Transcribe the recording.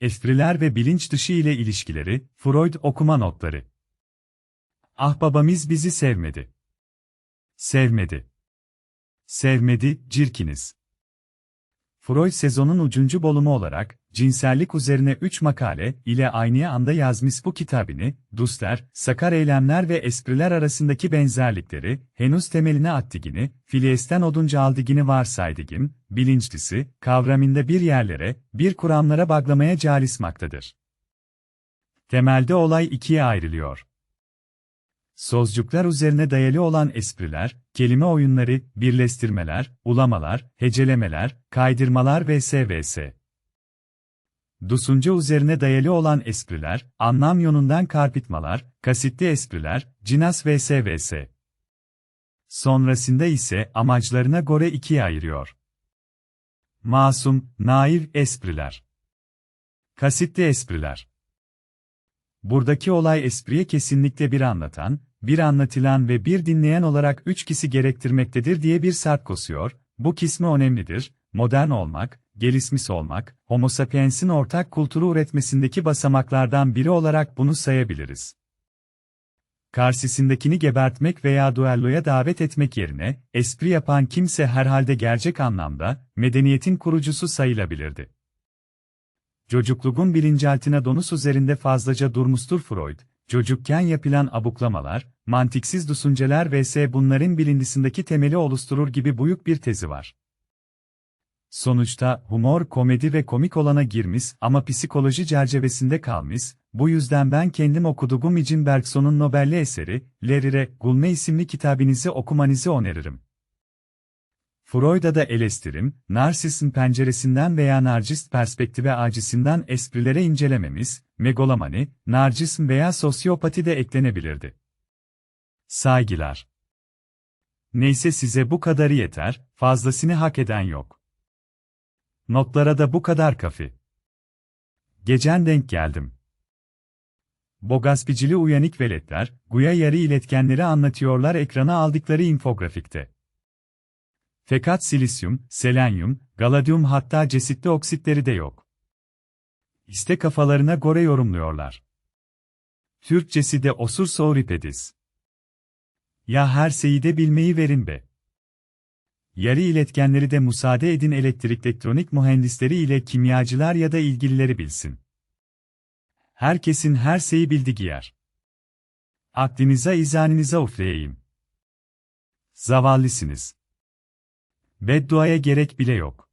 espriler ve bilinç dışı ile ilişkileri, Freud okuma notları. Ah babamız bizi sevmedi. Sevmedi. Sevmedi, cirkiniz. Freud sezonun ucuncu bölümü olarak, cinsellik üzerine 3 makale ile aynı anda yazmış bu kitabını, Duster, sakar eylemler ve espriler arasındaki benzerlikleri, henüz temeline attıgini, Filiesten odunca aldıgini varsaydıgin, bilinçlisi, kavramında bir yerlere, bir kuramlara bağlamaya calismaktadır. Temelde olay ikiye ayrılıyor. Sözcükler üzerine dayalı olan espriler, kelime oyunları, birleştirmeler, ulamalar, hecelemeler, kaydırmalar vs. vs. Dusunca üzerine dayalı olan espriler, anlam yönünden karpitmalar, kasitli espriler, cinas vs. vs. Sonrasında ise amaçlarına göre ikiye ayırıyor. Masum, naif espriler. Kasitli espriler. Buradaki olay espriye kesinlikle bir anlatan, bir anlatılan ve bir dinleyen olarak üç kişi gerektirmektedir diye bir sert kosuyor, bu kismi önemlidir, modern olmak, gelişmiş olmak, homo sapiens'in ortak kültürü üretmesindeki basamaklardan biri olarak bunu sayabiliriz. Karşısındakini gebertmek veya duelloya davet etmek yerine, espri yapan kimse herhalde gerçek anlamda, medeniyetin kurucusu sayılabilirdi. Çocukluğun bilinçaltına donus üzerinde fazlaca durmuştur Freud, çocukken yapılan abuklamalar, mantiksiz düşünceler vs. bunların bilincindeki temeli oluşturur gibi büyük bir tezi var. Sonuçta, humor komedi ve komik olana girmiş ama psikoloji çerçevesinde kalmış, bu yüzden ben kendim okuduğum için Bergson'un Nobel'li eseri, Lerire, Gulme isimli kitabınızı okumanızı öneririm. Freud'a da eleştirim, narsistin penceresinden veya narcist perspektife acisinden esprilere incelememiz, megalomani, narcism veya sosyopati de eklenebilirdi. Saygılar. Neyse size bu kadarı yeter, fazlasını hak eden yok. Notlara da bu kadar kafi. Gecen denk geldim. Bogaspicili uyanık veletler, guya yarı iletkenleri anlatıyorlar ekrana aldıkları infografikte. Fakat silisyum, selenyum, galadyum hatta cesitli oksitleri de yok. İşte kafalarına göre yorumluyorlar. Türkçesi de osur soğripediz. Ya her şeyi de bilmeyi verin be. Yarı iletkenleri de müsaade edin elektrik elektronik mühendisleri ile kimyacılar ya da ilgilileri bilsin. Herkesin her şeyi bildiği yer. Aklınıza izaninize ufleyeyim. Zavallısınız. Bedduaya gerek bile yok.